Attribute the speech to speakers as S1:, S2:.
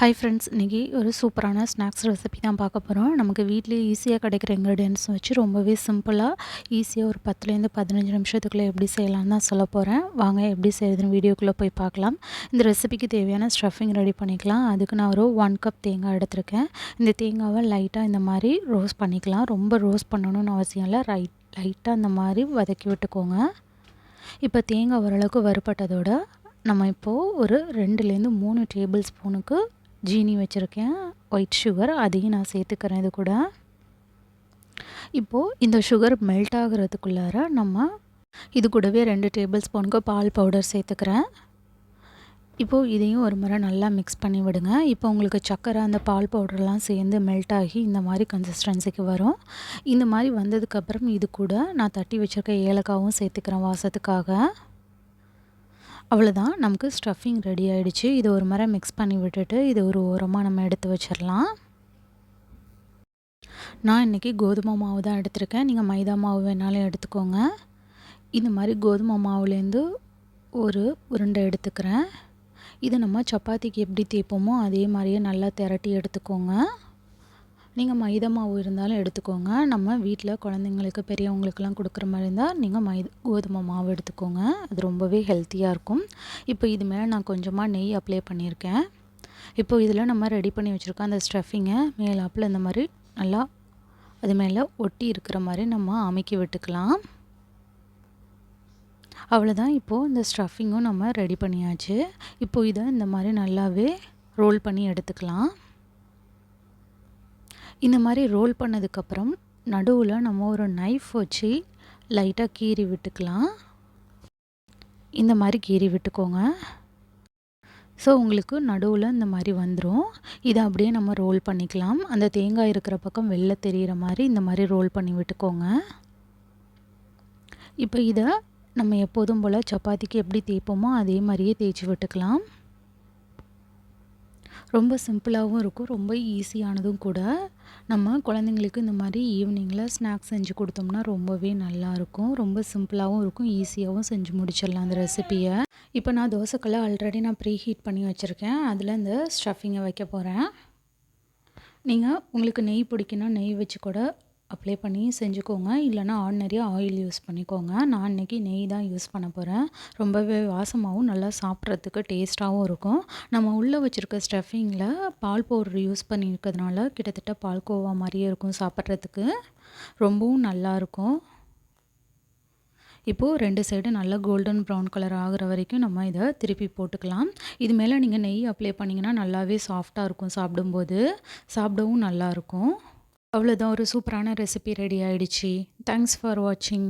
S1: Hi friends இன்றைக்கி ஒரு சூப்பரான ஸ்நாக்ஸ் ரெசிபி தான் பார்க்க போகிறோம் நமக்கு வீட்லேயே ஈஸியாக கிடைக்கிற இன்க்ரீடியன்ஸ் வச்சு ரொம்பவே சிம்பிளாக ஈஸியாக ஒரு பத்துலேருந்து பதினஞ்சு நிமிஷத்துக்குள்ளே எப்படி செய்யலாம்னு தான் சொல்ல போகிறேன் வாங்க எப்படி செய்யுதுன்னு வீடியோக்குள்ளே போய் பார்க்கலாம். இந்த ரெசிபிக்கு தேவையான ஸ்டஃபிங் ரெடி பண்ணிக்கலாம். அதுக்கு நான் ஒரு ஒன் கப் தேங்காய் எடுத்திருக்கேன். இந்த தேங்காவை லைட்டாக இந்த மாதிரி ரோஸ்ட் பண்ணிக்கலாம். ரொம்ப ரோஸ்ட் பண்ணணும்னு அவசியம் இல்லை. ரைட் லைட்டாக இந்த மாதிரி வதக்கி விட்டுக்கோங்க. இப்போ தேங்காய் ஓரளவுக்கு வறுபட்டதோட நம்ம இப்போது ஒரு ரெண்டுலேருந்து மூணு டேபிள் ஸ்பூனுக்கு ஜீனி வச்சுருக்கேன். ஒயிட் சுகர் அதையும் நான் சேர்த்துக்கிறேன் இது கூட. இப்போது இந்த சுகர் மெல்ட் ஆகிறதுக்குள்ளார நம்ம இது கூடவே ரெண்டு டேபிள் ஸ்பூனுக்கு பால் பவுடர் சேர்த்துக்கிறேன். இப்போது இதையும் ஒரு முறை நல்லா மிக்ஸ் பண்ணி விடுங்க. இப்போ உங்களுக்கு சக்கரை அந்த பால் பவுடர்லாம் சேர்ந்து மெல்ட் ஆகி இந்த மாதிரி கன்சிஸ்டன்சிக்கு வரும். இந்த மாதிரி வந்ததுக்கப்புறம் இது கூட நான் தட்டி வச்சுருக்க ஏலக்காவும் சேர்த்துக்கிறேன் வாசத்துக்காக. அவ்வளோதான் நமக்கு ஸ்டஃபிங் ரெடி ஆகிடுச்சு இது ஒரு முறை மிக்ஸ் பண்ணி விட்டுட்டு இது ஒரு ஓரமாக நம்ம எடுத்து வச்சிடலாம். நான் இன்றைக்கி கோதுமை மாவு தான் எடுத்திருக்கேன். நீங்கள் மைதா மாவு வேணாலும் எடுத்துக்கோங்க. இந்த மாதிரி கோதுமை மாவுலேருந்து ஒரு உருண்டை எடுத்துக்கிறேன். இதை நம்ம சப்பாத்திக்கு எப்படி தேய்ப்போமோ அதே மாதிரியே நல்லா திரட்டி எடுத்துக்கோங்க. நீங்கள் மைதா மாவு இருந்தாலும் எடுத்துக்கோங்க. நம்ம வீட்டில் குழந்தைங்களுக்கு பெரியவங்களுக்கெல்லாம் கொடுக்குற மாதிரி இருந்தால் நீங்கள் மைத கோதுமை மாவு எடுத்துக்கோங்க. அது ரொம்பவே ஹெல்த்தியாக இருக்கும். இப்போ இது மேலே நான் கொஞ்சமாக நெய் அப்ளை பண்ணியிருக்கேன். இப்போ இதில் நம்ம ரெடி பண்ணி வச்சுருக்கோம் அந்த ஸ்டஃபிங்கை மேலாப்பில் இந்த மாதிரி நல்லா அது மேலே ஒட்டி இருக்கிற மாதிரி நம்ம அமைக்கி விட்டுக்கலாம். அவ்வளோதான் இப்போது இந்த ஸ்டஃபிங்கும் நம்ம ரெடி பண்ணியாச்சு. இப்போது இதை இந்த மாதிரி நல்லாவே ரோல் பண்ணி எடுத்துக்கலாம். இந்த மாதிரி ரோல் பண்ணதுக்கப்புறம் நடுவில் நம்ம ஒரு நைஃப் வச்சு லைட்டாக கீறி விட்டுக்கலாம். இந்த மாதிரி கீறி விட்டுக்கோங்க. ஸோ உங்களுக்கு நடுவில் இந்த மாதிரி வந்துடும் இதை அப்படியே நம்ம ரோல் பண்ணிக்கலாம். அந்த தேங்காய் இருக்கிற பக்கம் வெளில தெரிகிற மாதிரி இந்த மாதிரி ரோல் பண்ணி விட்டுக்கோங்க. இப்போ இதை நம்ம எப்போதும் போல் சப்பாத்திக்கு எப்படி தேய்ப்போமோ அதே மாதிரியே தேய்ச்சி விட்டுக்கலாம். ரொம்ப சிம்பிளாகவும் இருக்கும் ரொம்ப ஈஸியானதும் கூட. நம்ம குழந்தைங்களுக்கு இந்த மாதிரி ஈவினிங்கில் ஸ்நாக்ஸ் செஞ்சு கொடுத்தோம்னா ரொம்பவே நல்லாயிருக்கும் ரொம்ப சிம்பிளாகவும் இருக்கும் ஈஸியாகவும் செஞ்சு முடிச்சிடலாம் அந்த ரெசிப்பியை இப்போ நான் தோசைக்கல்லை ஆல்ரெடி நான் ப்ரீ ஹீட் பண்ணி வச்சுருக்கேன். அதில் இந்த ஸ்டஃபிங்கை வைக்க போகிறேன் நீங்கள் உங்களுக்கு நெய் பிடிக்குன்னா நெய் வச்சு கூட அப்ளை பண்ணி செஞ்சுக்கோங்க. இல்லைனா ஆர்டினரியாக ஆயில் யூஸ் பண்ணிக்கோங்க. நான் இன்றைக்கி நெய் தான் யூஸ் பண்ண போகிறேன் ரொம்பவே வாசமாகவும் நல்லா சாப்பிட்றதுக்கு டேஸ்ட்டாகவும் இருக்கும். நம்ம உள்ளே வச்சுருக்க ஸ்டஃபிங்கில் பால் பவுடர் யூஸ் பண்ணியிருக்கிறதுனால கிட்டத்தட்ட பால்கோவா மாதிரியே இருக்கும் சாப்பிட்றதுக்கு. ரொம்பவும் நல்லாயிருக்கும் இப்போது ரெண்டு சைடு நல்லா கோல்டன் ப்ரௌன் கலர் ஆகிற வரைக்கும் நம்ம இதை திருப்பி போட்டுக்கலாம். இது மேலே நீங்கள் நெய் அப்ளை பண்ணிங்கன்னா நல்லாவே சாஃப்டாக இருக்கும் சாப்பிடும்போது. சாப்பிடவும் நல்லாயிருக்கும் அவ்வளோதான் ஒரு சூப்பரான ரெசிபி ரெடி ஆகிடுச்சி தேங்க்ஸ் ஃபார் வாட்சிங்